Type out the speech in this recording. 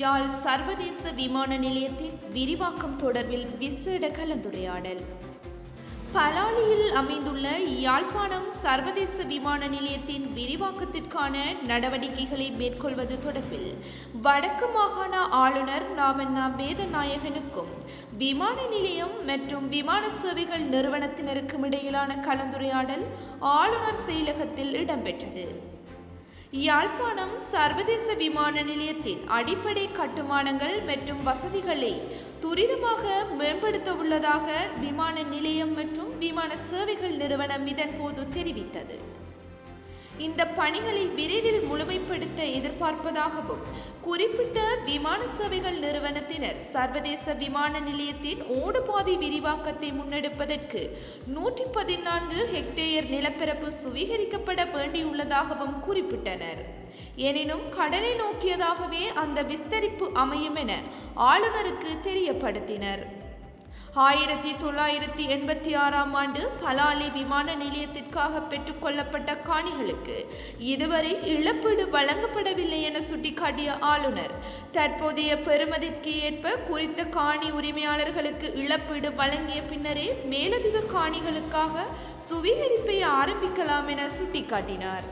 யாழ் சர்வதேச விமான நிலையத்தின் விரிவாக்கம் தொடர்பில் விசேட கலந்துரையாடல். பலாலியில் அமைந்துள்ள யாழ்ப்பாணம் சர்வதேச விமான நிலையத்தின் விரிவாக்கத்திற்கான நடவடிக்கைகளை மேற்கொள்வது தொடர்பில் வடக்கு மாகாண ஆளுநர் நாவண்ணா வேதநாயகனுக்கும் விமான நிலையம் மற்றும் விமான சேவைகள் நிறுவனத்தினருக்கும் இடையிலான கலந்துரையாடல் ஆளுநர் செயலகத்தில் இடம்பெற்றது. யாழ்ப்பாணம் சர்வதேச விமான நிலையத்தின் அடிப்படை கட்டுமானங்கள் மற்றும் வசதிகளை துரிதமாக மேம்படுத்த உள்ளதாக விமான நிலையம் மற்றும் விமான சேவைகள் நிறுவனம் இதன்போது தெரிவித்தது. இந்த பணிகளை விரைவில் முழுமைப்படுத்த எதிர்பார்ப்பதாகவும் குறிப்பிட்ட விமான சேவைகள் நிறுவனத்தினர் சர்வதேச விமான நிலையத்தின் ஓடுபாதை விரிவாக்கத்தை முன்னெடுப்பதற்கு நூற்றி பதினான்கு ஹெக்டேயர் நிலப்பரப்பு சுவீகரிக்கப்பட வேண்டியுள்ளதாகவும் குறிப்பிட்டனர். எனினும் கடனை நோக்கியதாகவே அந்த விஸ்தரிப்பு அமையும் என ஆளுநருக்கு தெரியப்படுத்தினர். ஆயிரத்தி தொள்ளாயிரத்தி எண்பத்தி ஆறாம் ஆண்டு பலாலி விமான நிலையத்திற்காக பெற்றுக்கொள்ளப்பட்ட காணிகளுக்கு இதுவரை இழப்பீடு வழங்கப்படவில்லை என சுட்டிக்காட்டிய ஆளுநர். தற்போதைய பெருமதிக்கு ஏற்ப குறித்த காணி உரிமையாளர்களுக்கு இழப்பீடு வழங்கிய பின்னரே மேலதிக காணிகளுக்காக சுவீகரிப்பை ஆரம்பிக்கலாம் என சுட்டிக்காட்டினார்.